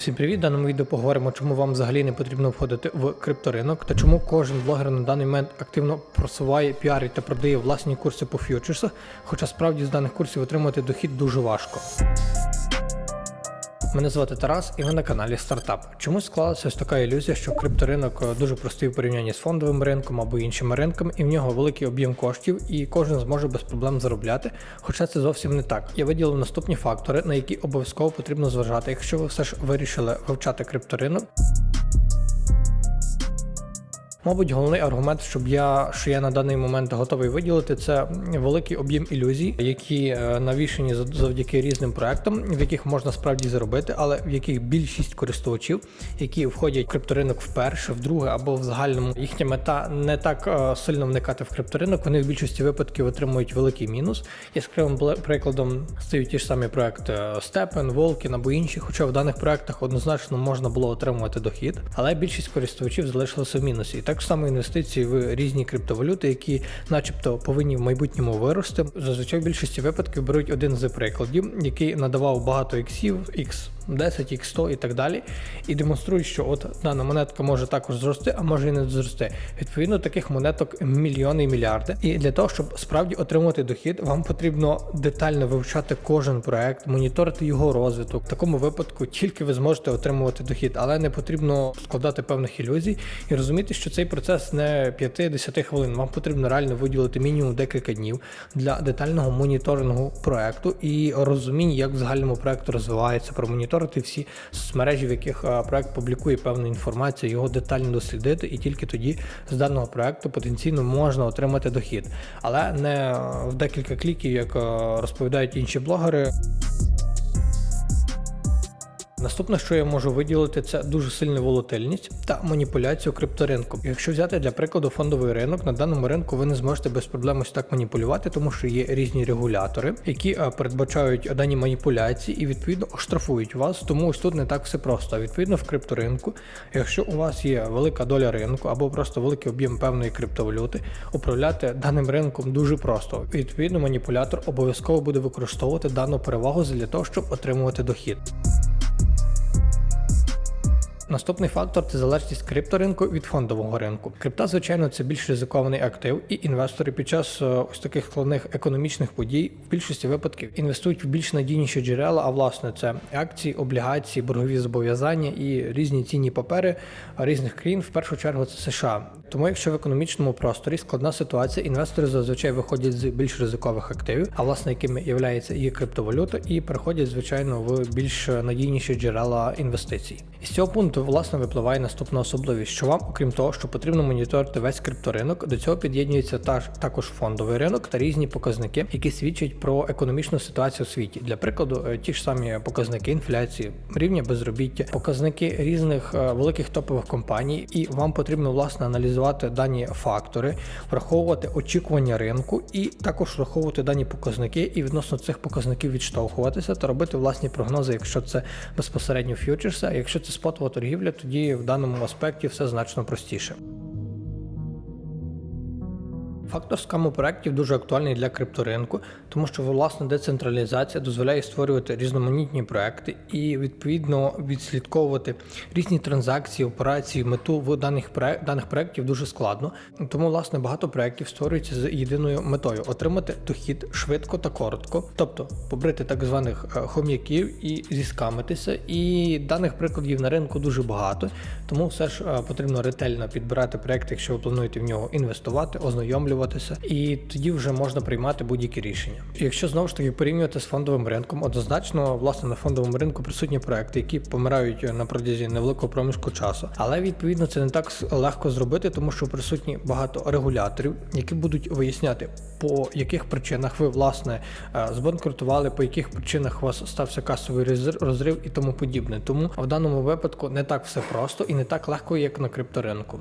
Всім привіт! В даному відео поговоримо, чому вам взагалі не потрібно входити в крипторинок та чому кожен блогер на даний момент активно просуває, піарить та продає власні курси по фьючерсах, хоча справді з даних курсів отримати дохід дуже важко. Мене звати Тарас, і ви на каналі Стартап. Чомусь склалася ось така ілюзія, що крипторинок е, дуже простий в порівнянні з фондовим ринком або іншими ринками, і в нього великий об'єм коштів, і кожен зможе без проблем заробляти. Хоча це зовсім не так. Я виділив наступні фактори, на які обов'язково потрібно зважати, якщо ви все ж вирішили вивчати крипторинок. Мабуть, головний аргумент, щоб я що я на даний момент готовий виділити, це великий об'єм ілюзій, які е, навішені завдяки різним проектам, в яких можна справді заробити, але в яких більшість користувачів, які входять в крипторинок вперше, вдруге або в загальному їхня мета не так е, сильно вникати в крипторинок. Вони в більшості випадків отримують великий мінус. Яскравим прикладом стають ті ж самі проекти Степен, Волкін або інші. Хоча в даних проектах однозначно можна було отримувати дохід, але більшість користувачів залишилася в мінусі. Так само інвестиції в різні криптовалюти, які, начебто, повинні в майбутньому вирости. Зазвичай в більшості випадків беруть один з прикладів, який надавав багато іксів, X 10, X100 і так далі, і демонструють, що от дана монетка може також зрости, а може і не зрости. Відповідно, таких монеток мільйони і мільярди. І для того, щоб справді отримати дохід, вам потрібно детально вивчати кожен проект, моніторити його розвиток. В такому випадку тільки ви зможете отримувати дохід, але не потрібно складати певних ілюзій і розуміти, що цей процес не 5-10 хвилин. Вам потрібно реально виділити мінімум декілька днів для детального моніторингу проекту і розуміння, як в загальному проекту розвивається, промоніторити всі соцмережі, в яких проект публікує певну інформацію, його детально дослідити, і тільки тоді з даного проекту потенційно можна отримати дохід, але не в декілька кліків, як розповідають інші блогери. Наступне, що я можу виділити, це дуже сильна волатильність та маніпуляцію крипторинком. Якщо взяти для прикладу фондовий ринок, на даному ринку ви не зможете без проблем ось так маніпулювати, тому що є різні регулятори, які е, передбачають дані маніпуляції і відповідно оштрафують вас. Тому ось тут не так все просто. Відповідно в крипторинку, якщо у вас є велика доля ринку або просто великий об'єм певної криптовалюти, управляти даним ринком дуже просто. Відповідно, маніпулятор обов'язково буде використовувати дану перевагу для того, щоб отримувати дохід. Наступний фактор це залежність крипторинку від фондового ринку. Крипта, звичайно, це більш ризикований актив, і інвестори під час е, ось таких складних економічних подій в більшості випадків інвестують в більш надійніші джерела. А власне це акції, облігації, боргові зобов'язання і різні цінні папери різних країн. В першу чергу це США. Тому, якщо в економічному просторі складна ситуація, інвестори зазвичай виходять з більш ризикових активів, а власне якими є і криптовалюта, і переходять звичайно в більш надійніші джерела інвестицій. І з цього пункту власне випливає наступна особливість, що вам, окрім того, що потрібно моніторити весь крипторинок, до цього під'єднується та також фондовий ринок та різні показники, які свідчать про економічну ситуацію у світі. Для прикладу, е, ті ж самі показники інфляції, рівня безробіття, показники різних е, великих топових компаній, і вам потрібно власне аналізувати дані фактори, враховувати очікування ринку і також враховувати дані показники, і відносно цих показників відштовхуватися та робити власні прогнози, якщо це безпосередньо фьючерси, а якщо це спотова торгівля, тоді в даному аспекті все значно простіше. Фактор скаму проєктів дуже актуальний для крипторинку, тому що власне децентралізація дозволяє створювати різноманітні проекти і відповідно відслідковувати різні транзакції, операції, мету в даних даних проєктів дуже складно. Тому власне багато проєктів створюється з єдиною метою отримати дохід швидко та коротко, тобто побрити так званих е, хом'яків і зіскамитися. І даних прикладів на ринку дуже багато, тому все ж е, потрібно ретельно підбирати проєкт, якщо ви плануєте в нього інвестувати, ознайомлюватися, і тоді вже можна приймати будь-які рішення. Якщо знову ж таки порівнювати з фондовим ринком, однозначно власне на фондовому ринку присутні проекти, які помирають на протязі невеликого проміжку часу. Але відповідно це не так легко зробити, тому що присутні багато регуляторів, які будуть виясняти, по яких причинах ви власне е, збанкрутували, по яких причинах у вас стався касовий роз- розрив і тому подібне. Тому в даному випадку не так все просто і не так легко, як на крипторинку.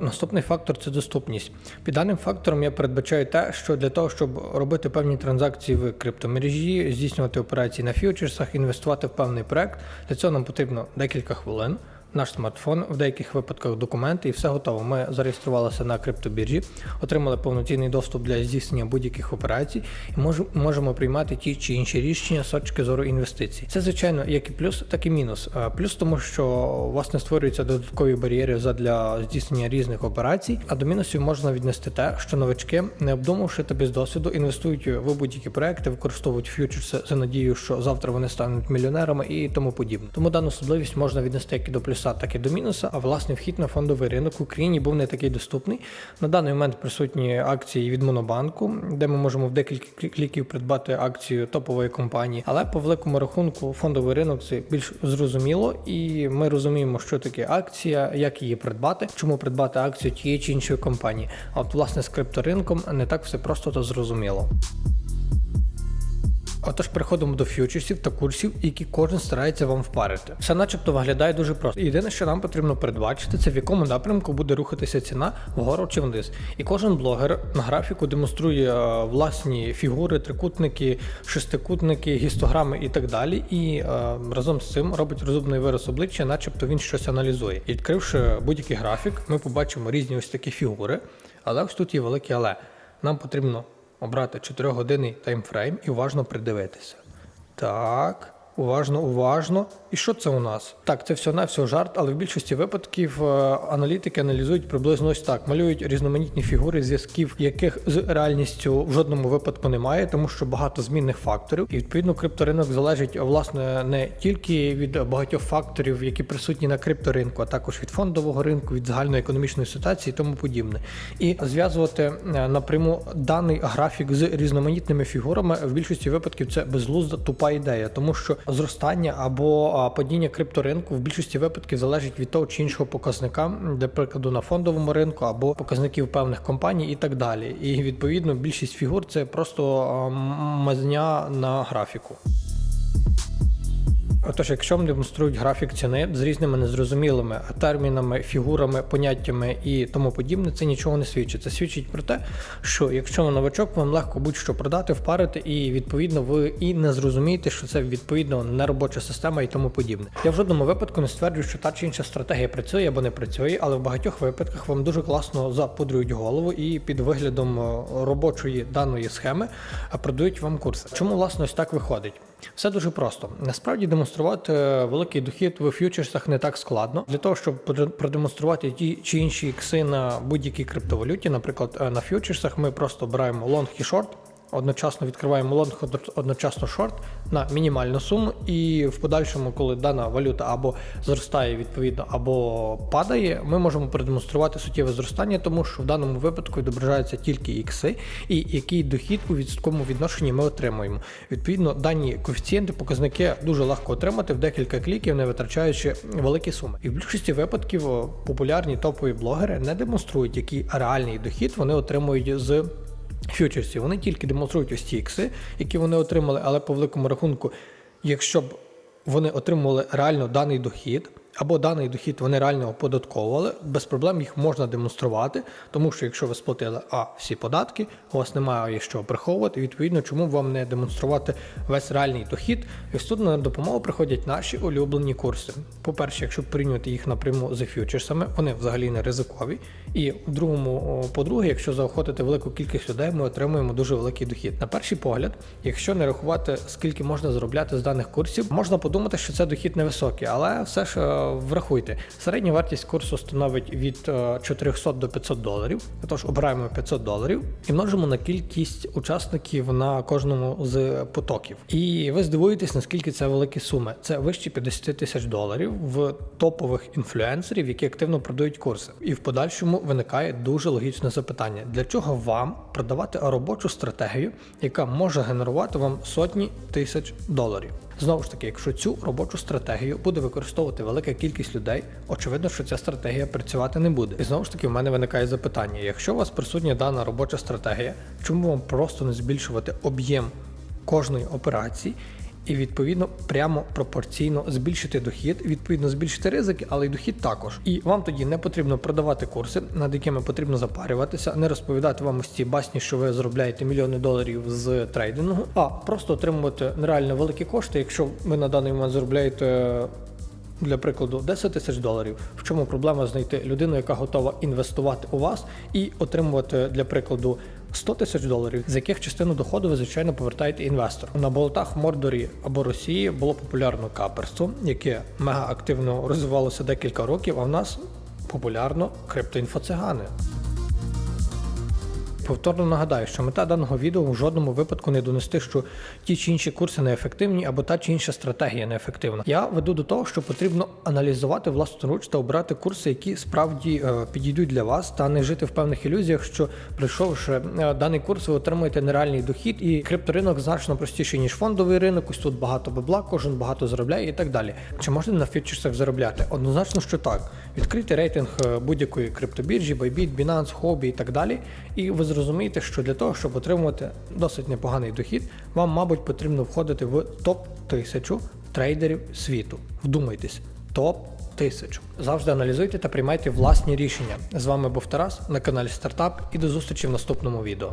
Наступний фактор це доступність. Під даним фактором я передбачаю те, що для того, щоб робити певні транзакції в криптомережі, здійснювати операції на фьючерсах, інвестувати в певний проект, для цього нам потрібно декілька хвилин. Наш смартфон, в деяких випадках документи, і все готово. Ми зареєструвалися на криптобіржі, отримали повноцінний доступ для здійснення будь-яких операцій і можемо приймати ті чи інші рішення з точки зору інвестицій. Це звичайно як і плюс, так і мінус. Е, Плюс тому, що у вас не створюються додаткові бар'єри задля здійснення різних операцій. А до мінусів можна віднести те, що новачки, не обдумавши та без досвіду, інвестують в будь-які проекти, використовують фьючерси за надією, що завтра вони стануть мільйонерами і тому подібне. Тому дану особливість можна віднести як і до плюса, так і до мінуса. А власне вхід на фондовий ринок в Україні був не такий доступний. На даний момент присутні акції від Монобанку, де ми можемо в декілька клі- кліків придбати акцію топової компанії. Але по великому рахунку фондовий ринок це більш зрозуміло, і ми розуміємо, що таке акція, як її придбати, чому придбати акцію тієї чи іншої компанії. А от власне з крипторинком не так все просто та зрозуміло. Отож, переходимо до фьючерсів та курсів, які кожен старається вам впарити. Все начебто виглядає дуже просто. Єдине, що нам потрібно передбачити, це в якому напрямку буде рухатися ціна вгору чи вниз. І кожен блогер на графіку демонструє е, власні фігури, трикутники, шестикутники, гістограми і так далі. І е, разом з цим робить розумний вираз обличчя, начебто він щось аналізує. І відкривши будь-який графік, ми побачимо різні ось такі фігури. Але ось тут є велике але. Нам потрібно обрати 4-годинний таймфрейм і уважно придивитися. Так, уважно, уважно. І що це у нас? Так, це все на все жарт, але в більшості випадків е, аналітики аналізують приблизно ось так, малюють різноманітні фігури, зв'язків, яких з реальністю в жодному випадку немає, тому що багато змінних факторів. І відповідно крипторинок залежить власне не тільки від багатьох факторів, які присутні на крипторинку, а також від фондового ринку, від загальної економічної ситуації і тому подібне. І зв'язувати е, напряму даний графік з різноманітними фігурами в більшості випадків це безглузда тупа ідея, тому що зростання або падіння крипторинку в більшості випадків залежить від того чи іншого показника, для прикладу на фондовому ринку або показників певних компаній і так далі. І відповідно більшість фігур це просто мазня на графіку. Отож, якщо вам демонструють графік ціни з різними незрозумілими термінами, фігурами, поняттями і тому подібне, це нічого не свідчить. Це свідчить про те, що якщо ви новачок, вам легко будь-що продати, впарити, і відповідно ви і не зрозумієте, що це відповідно не робоча система і тому подібне. Я в жодному випадку не стверджую, що та чи інша стратегія працює або не працює, але в багатьох випадках вам дуже класно запудрюють голову і під виглядом е, робочої даної схеми продають вам курси. Чому власне ось так виходить? Все дуже просто. Насправді демонструвати великий дохід в ф'ючерсах не так складно. Для того, щоб проде- продемонструвати ті чи інші ікси на будь-якій криптовалюті, наприклад, е, на ф'ючерсах, ми просто беремо лонг і шорт. Одночасно відкриваємо лонг, одночасно шорт на мінімальну суму, і в подальшому, коли дана валюта або зростає відповідно, або падає, ми можемо продемонструвати суттєве зростання, тому що в даному випадку відображаються тільки ікси, і який дохід у відсотковому відношенні ми отримуємо. Відповідно, дані коефіцієнти, показники дуже легко отримати в декілька кліків, не витрачаючи великі суми. І в більшості випадків популярні топові блогери не демонструють, який реальний дохід вони отримують з фьючерсів. Вони тільки демонструють ось ті ікси, які вони отримали, але по великому рахунку, якщо б вони отримували реально даний дохід, або даний дохід вони реально оподатковували, без проблем їх можна демонструвати, тому що якщо ви сплатили а всі податки, у вас немає що приховувати. Відповідно, чому вам не демонструвати весь реальний дохід? І тут на допомогу приходять наші улюблені курси. По-перше, якщо порівнювати їх напряму з фьючерсами, вони взагалі не ризикові. І в другому, по-друге, якщо заохотити велику кількість людей, ми отримуємо дуже великий дохід. На перший погляд, якщо не рахувати, скільки можна заробляти з даних курсів, можна подумати, що це дохід невисокий, але все ж е, врахуйте, середня вартість курсу становить від е, 400 до 500 доларів. Тож обираємо 500 доларів і множимо на кількість учасників на кожному з потоків. І ви здивуєтесь, наскільки це великі суми. Це вище 50 тисяч доларів в топових інфлюенсерів, які активно продають курси. І в подальшому виникає дуже логічне запитання: для чого вам продавати робочу стратегію, яка може генерувати вам сотні тисяч доларів? Знову ж таки, якщо цю робочу стратегію буде використовувати велика кількість людей, очевидно, що ця стратегія працювати не буде. І знову ж таки, в мене виникає запитання: якщо у вас присутня дана робоча стратегія, чому вам просто не збільшувати об'єм кожної операції? І відповідно прямо пропорційно збільшити дохід, відповідно збільшити ризики, але й дохід також. І вам тоді не потрібно продавати курси, над якими потрібно запарюватися, не розповідати вам ось ці басні, що ви заробляєте мільйони доларів з трейдингу, а просто отримувати нереально великі кошти, якщо ви на даний момент заробляєте Для прикладу, 10 тисяч доларів. В чому проблема знайти людину, яка готова інвестувати у вас і отримувати для прикладу 100 тисяч доларів, з яких частину доходу ви звичайно повертаєте інвестору. На болотах Мордорі або Росії було популярно каперство, яке мега активно розвивалося декілька років. А в нас популярно криптоінфоцигани. Повторно нагадаю, що мета даного відео в жодному випадку не донести, що ті чи інші курси неефективні або та чи інша стратегія неефективна. Я веду до того, що потрібно аналізувати власноруч та обирати курси, які справді е, підійдуть для вас, та не жити в певних ілюзіях, що пройшовши е, даний курс, ви отримуєте нереальний дохід, і крипторинок значно простіший ніж фондовий ринок. Ось тут багато бабла, кожен багато заробляє і так далі. Чи можна на фьючерсах заробляти? Однозначно, що так. Відкрийте рейтинг е, будь-якої криптобіржі, Bybit, Binance, Huobi і так далі. І ви зрозумієте, що для того, щоб отримувати досить непоганий дохід, вам, мабуть, потрібно входити в топ 1000 трейдерів світу. Вдумайтесь, топ 1000. Завжди аналізуйте та приймайте власні рішення. З вами був Тарас на каналі Стартап і до зустрічі в наступному відео.